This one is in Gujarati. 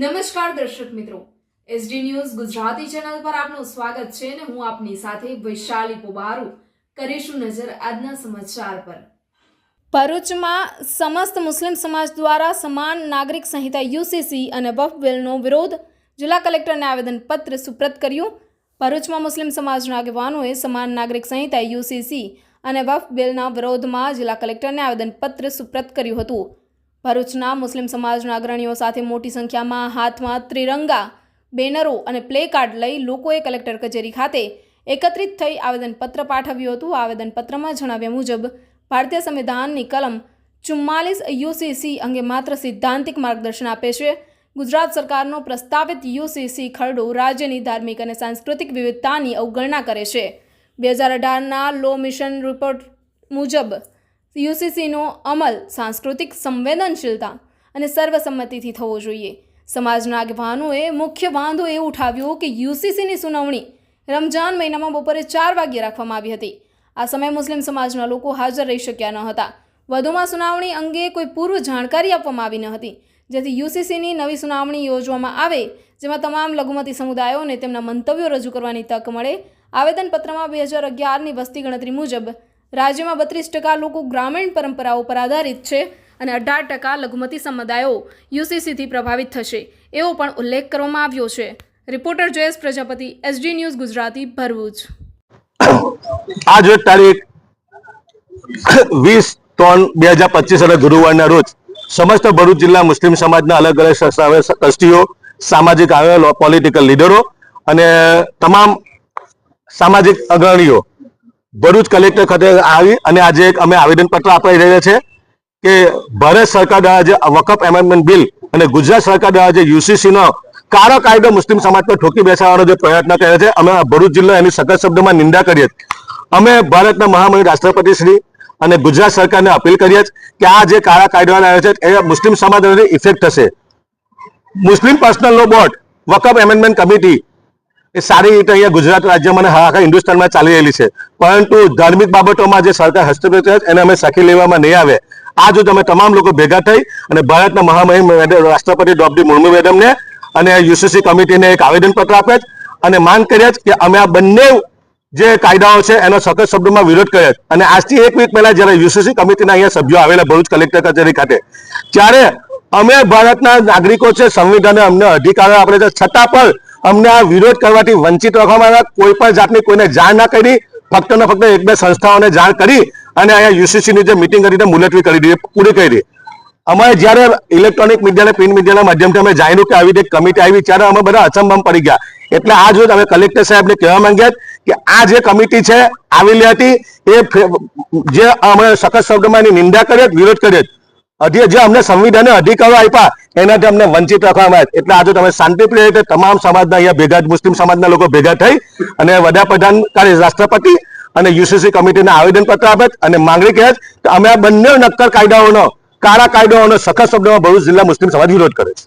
નમસ્કાર દર્શક મિત્રો. એસડી ન્યૂઝ ગુજરાતી ચેનલ પર આપનું સ્વાગત છે અને હું આપની સાથે વૈશાલી પોબારુ કરીશું નજર આજના સમાચાર પર. ભરૂચમાં સમસ્ત મુસ્લિમ સમાજ દ્વારા સમાન નાગરિક સંહિતા યુસીસી અને વફ બિલનો વિરોધ જિલ્લા કલેક્ટરને આવેદનપત્ર સુપ્રત કર્યું. ભરૂચમાં મુસ્લિમ સમાજના આગેવાનોએ સમાન નાગરિક સંહિતા યુસીસી અને વફ બિલના વિરોધમાં જિલ્લા કલેક્ટરને આવેદનપત્ર સુપ્રત કર્યું હતું. ભરૂચના મુસ્લિમ સમાજના અગ્રણીઓ સાથે મોટી સંખ્યામાં હાથમાં ત્રિરંગા, બેનરો અને પ્લે કાર્ડ લઈ લોકોએ કલેક્ટર કચેરી ખાતે એકત્રિત થઈ આવેદનપત્ર પાઠવ્યું હતું. આવેદનપત્રમાં જણાવ્યા મુજબ, ભારતીય સંવિધાનની કલમ ચુમ્માલીસ યુસીસી અંગે માત્ર સિદ્ધાંતિક માર્ગદર્શન આપે છે. ગુજરાત સરકારનો પ્રસ્તાવિત યુસીસી ખરડો રાજ્યની ધાર્મિક અને સાંસ્કૃતિક વિવિધતાની અવગણના કરે છે. બે હજાર અઢારના લો મિશન રિપોર્ટ મુજબ યુસીસીનો અમલ સાંસ્કૃતિક સંવેદનશીલતા અને સર્વસંમતિથી થવો જોઈએ. સમાજના આગેવાનોએ મુખ્ય વાંધો એ ઉઠાવ્યો કે યુસીસીની સુનાવણી રમજાન મહિનામાં બપોરે ચાર વાગ્યે રાખવામાં આવી હતી. આ સમયે મુસ્લિમ સમાજના લોકો હાજર રહી શક્યા ન હતા. વધુમાં સુનાવણી અંગે કોઈ પૂર્વ જાણકારી આપવામાં આવી ન હતી. જેથી યુસીસીની નવી સુનાવણી યોજવામાં આવે, જેમાં તમામ લઘુમતી સમુદાયોને તેમના મંતવ્યો રજૂ કરવાની તક મળે. આવેદનપત્રમાં બે હજાર અગિયારની વસ્તી ગણતરી મુજબ રાજ્યમાં બત્રીસ ટકા લોકો ગ્રામીણ પરંપરાઓ પર આધારિત છે અને અઢાર ટકા લઘુમતી સમુદાયો યુસીસીથી પ્રભાવિત થશે, એવો પણ ઉલ્લેખ કરવામાં આવ્યો છે. Reporter Jayesh Prajapati, SD news Gujarati Bharuch આજ તારીખ વીસ ત્રણ બે હજાર પચીસ અને ગુરુવારના રોજ સમસ્ત ભરૂચ જિલ્લા મુસ્લિમ સમાજના અલગ અલગ ટ્રસ્ટીઓ સામાજિક આવેલો પોલિટિકલ લીડરો અને તમામ સામાજિક અગ્રણીઓ ભરૂચ કલેક્ટર ખાતે આવી અને આજે અમે આવેદનપત્ર અપાઈ રહ્યા છે કે ભારત સરકાર દ્વારા જે વકફ એમેન્ડમેન્ટ બિલ અને ગુજરાત સરકાર દ્વારા જે યુસીસી નો કાળો કાયદો મુસ્લિમ સમાજ પર ઠોકી બેસાડવાનો જે પ્રયત્ન કર્યો છે, અમે ભરૂચ જિલ્લો એની સખત શબ્દમાં નિંદા કરીએ અમે ભારતના મહામહિમ રાષ્ટ્રપતિ શ્રી અને ગુજરાત સરકારને અપીલ કરીએ કે આ જે કાળા કાયદો આવે છે, એ મુસ્લિમ સમાજ ઇફેક્ટ થશે. Muslim personal law board Waqf amendment committee એ સારી રીતે અહીંયા ગુજરાત રાજ્યમાં અને આખા હિન્દુસ્તાનમાં ચાલી રહેલી છે. પરંતુ ધાર્મિક બાબતોમાં જે સરકાર હસ્તક્ષેપ છે, એને અમે સખી લેવામાં નહીં આવે. આ જો તમે તમામ લોકો ભેગા થઈ અને ભારતના મહામહિમ રાષ્ટ્રપતિ દ્રૌપદી મુર્મુ મેડમને અને યુસીસી કમિટીને એક આવેદનપત્ર આપે છે અને માંગ કર્યા જ કે અમે આ બંને જે કાયદાઓ છે, એનો સખત શબ્દોમાં વિરોધ કર્યો અને આજથી એક વીક પહેલા જ્યારે યુસીસી કમિટીના અહીંયા સભ્યો આવેલા ભરૂચ કલેક્ટર કચેરી ખાતે, ત્યારે અમે ભારતના નાગરિકો છે, સંવિધાને અમને અધિકારો આપણે છે. છતાં પણ અમને આ વિરોધ કરવાથી વંચિત રાખવામાં આવ્યા. કોઈ પણ જાતની કોઈને જાણ ના કરી, ફક્ત ને ફક્ત એક બે સંસ્થાઓને જાણ કરી અને અહીંયા યુસીસી ની જે મિટિંગ કરીને મુલતવી કરી દીધી, પૂરી કરી અમારે જ્યારે ઇલેક્ટ્રોનિક મીડિયા અને પ્રિન્ટ મીડિયાના માધ્યમથી અમે જાણ્યું કે આવી રીતે કમિટી આવી, ત્યારે અમે બધા અચંબમ પડી ગયા. એટલે આ જો અમે કલેક્ટર સાહેબને કહેવા માંગ્યા કે આ જે કમિટી છે, આવેલી હતી, એ જે અમે સખત શબ્દમાં નિંદા કરીએ વિરોધ કરીએ અધિ જે અમને સંવિધાને અધિકારો આપ્યા, એનાથી અમને વંચિત રાખવામાં આવ્યા. એટલે આજે તમે શાંતિપ્રિય રીતે તમામ સમાજના અહીંયા ભેગા મુસ્લિમ સમાજના લોકો ભેગા થઈ અને વડાપ્રધાન કાર્ય રાષ્ટ્રપતિ અને યુસીસી કમિટીને આવેદનપત્ર આપે અને માંગણી કહે કે અમે આ બંને નક્કર કાયદાઓનો, કાળા કાયદાઓનો, સખત શબ્દોમાં ભરૂચ જિલ્લા મુસ્લિમ સમાજ વિરોધ કરે છે.